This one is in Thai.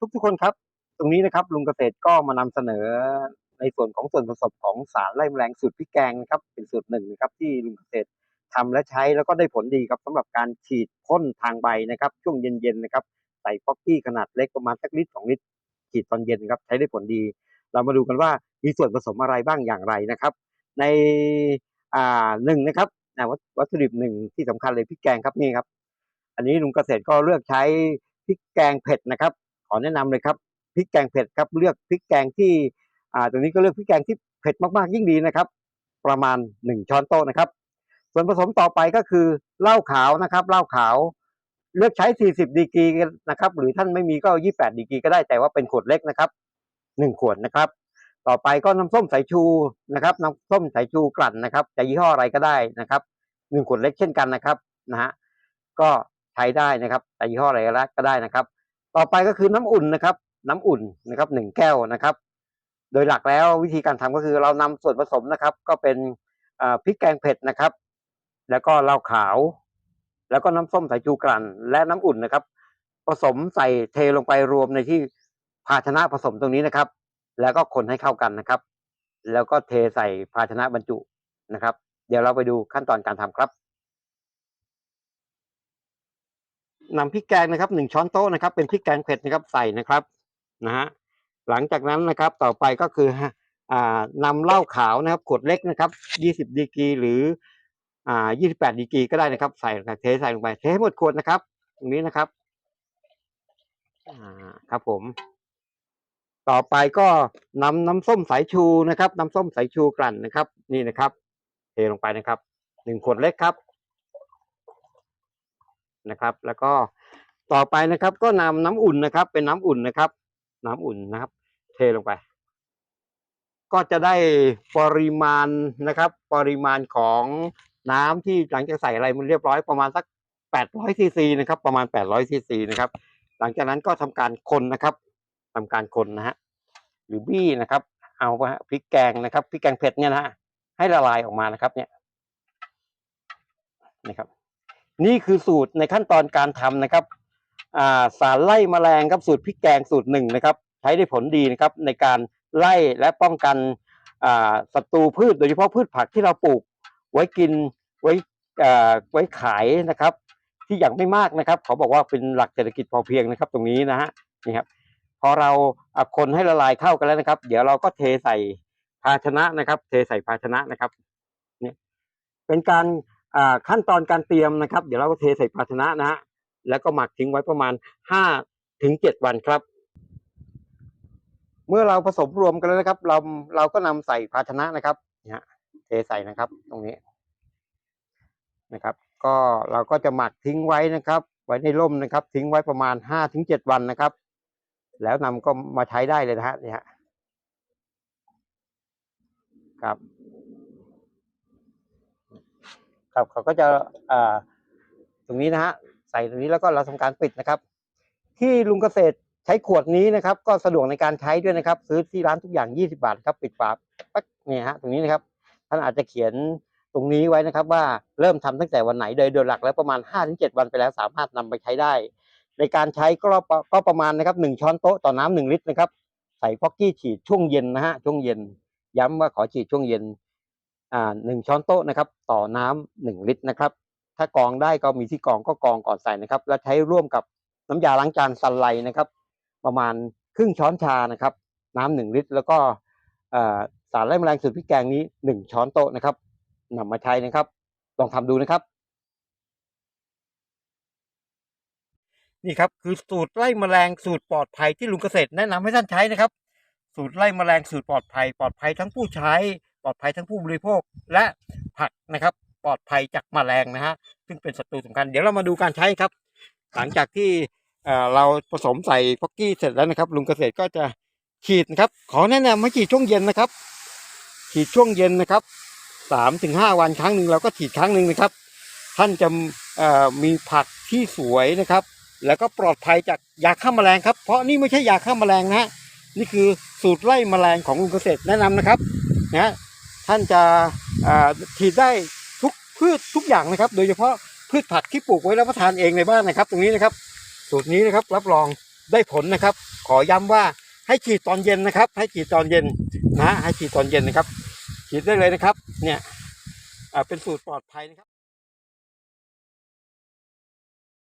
ทุกทุกคนครับ ตรงนี้นะครับลุงเกษตรก็มานำเสนอในส่วนของส่วนผสมของสารไล่แมลงสูตรพริกแกงนะครับ เป็นสูตรหนึ่งนะครับที่ลุงเกษตรทำและใช้แล้วก็ได้ผลดีครับสำหรับการฉีดพ่นทางใบนะครับ ช่วงเย็นๆนะครับใส่ฟอกกี้ขนาดเล็กประมาณสักลิตรสองลิตรฉีดตอนเย็นครับใช้ได้ผลดี เรามาดูกันว่ามีส่วนผสมอะไรบ้างอย่างไรนะครับ ในอ่าหนึ่งนะครับวัตถุดิบหนึ่งที่สำคัญเลยพริกแกงครับนี่ครับ อันนี้ลุงเกษตรก็เลือกใช้พริกแกงเผ็ดนะครับ ขอแนะนำเลยครับพริกแกงเผ็ดครับเลือกพริกแกงที่อ่าตรงนี้ก็เลือกพริกแกงที่เผ็ดมากๆยิ่งดีนะครับ ประมาณหนึ่งช้อนโต๊ะนะครับ ส่วนผสมต่อไปก็คือเหล้าขาวนะครับเหล้าขาว เลือกใช้ 40 ดีกรีนะครับ หรือท่านไม่มีก็ 28 ดีกรีก็ได้แต่ว่าเป็นขวดเล็กนะครับหนึ่งขวดนะครับ ต่อไปก็น้ำส้มสายชูนะครับ น้ำส้มสายชูกลั่นนะครับจะยี่ห้ออะไรก็ได้นะครับหนึ่งขวดเล็กเช่นกันนะครับนะฮะก็ใช้ได้นะครับแต่ยี่ห้ออะไรก็ได้นะครับ ต่อไปก็คือน้ำอุ่นนะครับ น้ำอุ่นนะครับหนึ่งแก้วนะครับ โดยหลักแล้ววิธีการทำก็คือเรานำส่วนผสมนะครับ ก็เป็นพริกแกงเผ็ดนะครับ แล้วก็เหล้าขาว แล้วก็น้ำส้มสายชูกลั่นและน้ำอุ่นนะครับ ผสมใส่เทลงไปรวมในที่ภาชนะผสมตรงนี้นะครับ แล้วก็คนให้เข้ากันนะครับ แล้วก็เทใส่ภาชนะบรรจุนะครับ เดี๋ยวเราไปดูขั้นตอนการทำครับ นำพริกแกงนะครับหนึ่งช้อนโต๊ะนะครับเป็นพริกแกงเผ็ดนะครับใส่นะครับนะฮะหลังจากนั้นนะครับต่อไปก็คืออ่านำเหล้าขาวนะครับขวดเล็กนะครับยี่สิบดีกรีหรืออ่ายี่สิบแปดดีกรีก็ได้นะครับ ใส่เทใส่ลงไปเทให้หมดขวดนะครับ ตรงนี้นะครับอ่าครับผม ต่อไปก็นำน้ำส้มสายชูนะครับ น้ำส้มสายชูกลั่นนะครับ นี่นะครับ เทลงไปนะครับหนึ่งขวดเล็กครับ นะครับ แล้วก็ต่อไปนะครับ ก็นำน้ำอุ่นนะครับ เป็นน้ำอุ่นนะครับ น้ำอุ่นนะครับ เทลงไป ก็จะได้ปริมาณนะครับ ปริมาณของน้ำที่หลังจากใส่อะไรมันเรียบร้อยประมาณสัก800ซีซีนะครับ ประมาณ800ซีซีนะครับ หลังจากนั้นก็ทำการคนนะครับทำการคนนะฮะหรือบี้นะครับ เอาพริกแกงนะครับพริกแกงเผ็ดเนี่ยนะฮะให้ละลายออกมานะครับ เนี่ยนะครับ นี่คือสูตรในขั้นตอนการทำนะครับาสารไล่แมลงครับสูตรพริกแกงสูตรหนึ่งนะครับ ใช้ได้ผลดีนะครับในการไล่และป้องกันศัตรูพืชโดยเฉพาะพืชผักที่เราปลูกไว้กินไว้ไว้ขายนะครับ ที่อย่างไม่มากนะครับเขาบอกว่าเป็นหลักเศรษฐกิจพอเพียงนะครับ ตรงนี้นะฮะนี่ครับพอเราคนให้ละลายเข้ากันแล้วนะครับ เดี๋ยวเราก็เทใส่ภาชนะนะครับ เทใส่ภาชนะนะครับนี่เป็นการ ขั้นตอนการเตรียมนะครับ เดี๋ยวเราก็เทใส่ภาชนะนะฮะแล้วก็หมักทิ้งไว้ประมาณห้าถึงเจ็ดวันครับ เมื่อเราผสมรวมกันแล้วนะครับ เราเราก็นำใส่ภาชนะนะครับเนี่ฮะเทใส่นะครับ ตรงนี้นะครับ ก็เราก็จะหมักทิ้งไว้นะครับ ไว้ในร่มนะครับ ทิ้งไว้ประมาณห้าถึงเจ็ดวันนะครับ แล้วนำก็มาใช้ได้เลยนะฮะเนี่ฮะครับ ครับเขาก็จะตรงนี้นะฮะใส่ตรงนี้แล้วก็เราทำการปิดนะครับ ที่ลุงเกษตรใช้ขวดนี้นะครับ ก็สะดวกในการใช้ด้วยนะครับ ซื้อที่ร้านทุกอย่าง 20 บาทครับปิดฝาปั๊กเนี่ยฮะตรงนี้นะครับท่านอาจจะเขียนตรงนี้ไว้นะครับ ว่าเริ่มทำตั้งแต่วันไหนโดยโดยหลักแล้วประมาณ 5-7 วันไปแล้วสามารถนำไปใช้ได้ ในการใช้ก็ประก็ประมาณนะครับหนึ่งช้อนโต๊ะต่อน้ำหนึ่งลิตรนะครับ ใส่ฟอกกี้ฉีดช่วงเย็นนะฮะช่วงเย็น ย้ำว่าขอฉีดช่วงเย็น อ่าหนึ่งช้อนโต๊ะนะครับต่อน้ำหนึ่งลิตรนะครับ ถ้ากองได้ก็มีที่กองก็กองก่อนใส่นะครับ แล้วใช้ร่วมกับน้ำยาล้างจานซันไลนะครับ ประมาณครึ่งช้อนชานะครับ น้ำหนึ่งลิตร แล้วก็อ่าสารไล่แมลงสูตรพริกแกงนี้หนึ่งช้อนโต๊ะนะครับนำมาใช้นะครับ ลองทำดูนะครับ นี่ครับคือสูตรไล่แมลงสูตรปลอดภัยที่ลุงเกษตรแนะนำให้ท่านใช้นะครับ สูตรไล่แมลงสูตรปลอดภัย ปลอดภัยทั้งผู้ใช้ ปลอดภัยทั้งผู้บริโภคและผักนะครับ ปลอดภัยจากแมลงนะฮะซึ่งเป็นศัตรูสำคัญ เดี๋ยวเรามาดูการใช้ครับ หลังจากที่เเราผสมใส่พ็อกกี้เสร็จแล้วนะครับ ลุงเกษตรก็จะฉีดนะครับ ขอแนะนำให้ฉีดช่วงเย็นนะครับ ฉีดช่วงเย็นนะครับสามถึงห้าวันครั้งหนึ่งเราก็ฉีดครั้งหนึ่งนะครับ ท่านจะมีผักที่สวยนะครับ แล้วก็ปลอดภัยจากยาฆ่าแมลงครับ เพราะนี่ไม่ใช่ยาฆ่าแมลงนะฮะนี่คือสูตรไล่แมลงของลุงเกษตรแนะนำนะครับ นะท่านจะฉีดได้ทุกพืชทุกอย่างนะครับ โดยเฉพาะพืชผักที่ปลูกไว้รับประทานเองในบ้านนะครับ ตรงนี้นะครับ สูตรนี้นะครับรับรองได้ผลนะครับ ขอย้ำว่าให้ฉีดตอนเย็นนะครับ ให้ฉีดตอนเย็นนะให้ฉีดตอนเย็นนะครับฉีดได้เลยนะครับ เนี่ยเป็นสูตรปลอดภัยนะครับ